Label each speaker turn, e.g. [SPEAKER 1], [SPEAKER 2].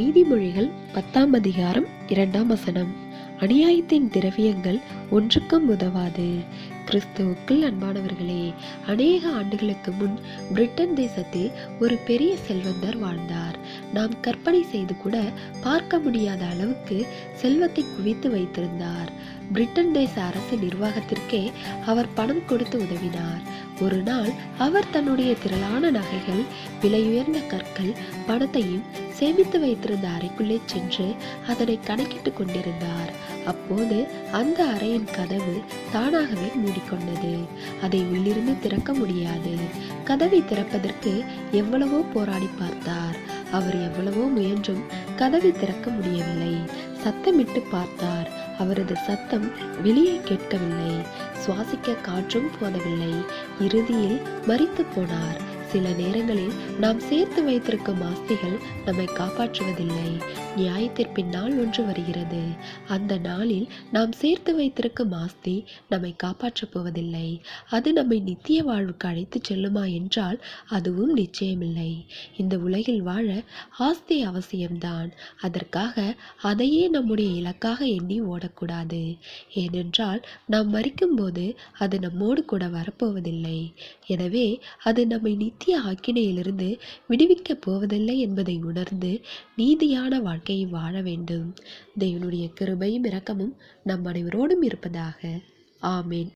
[SPEAKER 1] நீதிமொழிகள் பத்தாம் அதிகாரம் இரண்டாம் வசனம். அநியாயத்தின் திரவியங்கள் ஒன்றுக்கும் உதவாது. கிறிஸ்துவுக்குள் அன்பானவர்களே அநேக ஆண்டுகளுக்கு முன் பிரிட்டன் தேசத்தில் ஒரு பெரிய செல்வந்தர் வாழ்ந்தார். நாம் கற்பனை செய்து கூட பார்க்க முடியாத அளவுக்கு செல்வத்தை குவித்து வைத்திருந்தார். பிரிட்டன் தேச அரசு நிர்வாகத்திற்கே அவர் பணம் கொடுத்து உதவினார். ஒரு நாள் அவர் தன்னுடைய திரளான நகைகள் விலையுயர்ந்த கற்கள் பணத்தையும் சேமித்து வைத்திருந்த அறைக்குள்ளே சென்று அதனை கணக்கிட்டு கொண்டிருந்தார். அப்போது அந்த அறையின் கதவு தானாகவே மூடிக்கொண்டது. அதை உள்ளிருந்து திறக்க முடியாது. கதவை திறப்பதற்கு எவ்வளவோ போராடி பார்த்தார். அவர் எவ்வளவோ முயன்றும் கதவை திறக்க முடியவில்லை. சத்தமிட்டு பார்த்தார். அவரது சத்தம் வெளியே கேட்கவில்லை. சுவாசிக்க காற்றும் போதவில்லை. இறுதியில் மறித்து போனார். சில நேரங்களில் நாம் சேர்த்து வைத்திருக்கும் ஆஸ்திகள் நம்மை காப்பாற்றுவதில்லை. நியாயத்திற்பின் நாள் ஒன்று வருகிறது. அந்த நாளில் நாம் சேர்த்து வைத்திருக்கும் ஆஸ்தி நம்மை காப்பாற்றப் போவதில்லை. அது நம்மை நித்திய வாழ்வுக்கு அழைத்துச் செல்லுமா என்றால் அதுவும் நிச்சயமில்லை. இந்த உலகில் வாழ ஆஸ்தி அவசியம்தான். அதற்காக அதையே நம்முடைய இலக்காக எண்ணி ஓடக்கூடாது. ஏனென்றால் நாம் மறிக்கும்போது அது நம்மோடு கூட வரப்போவதில்லை. எனவே அது நம்மை நித்திய ஆக்கினையிலிருந்து விடுவிக்கப் போவதில்லை என்பதை உணர்ந்து நீதியான வாழ்க்கையை வாழ வேண்டும். தேவனுடைய கிருபையும் இரக்கமும் நம் அனைவரோடும் இருப்பதாக. ஆமேன்.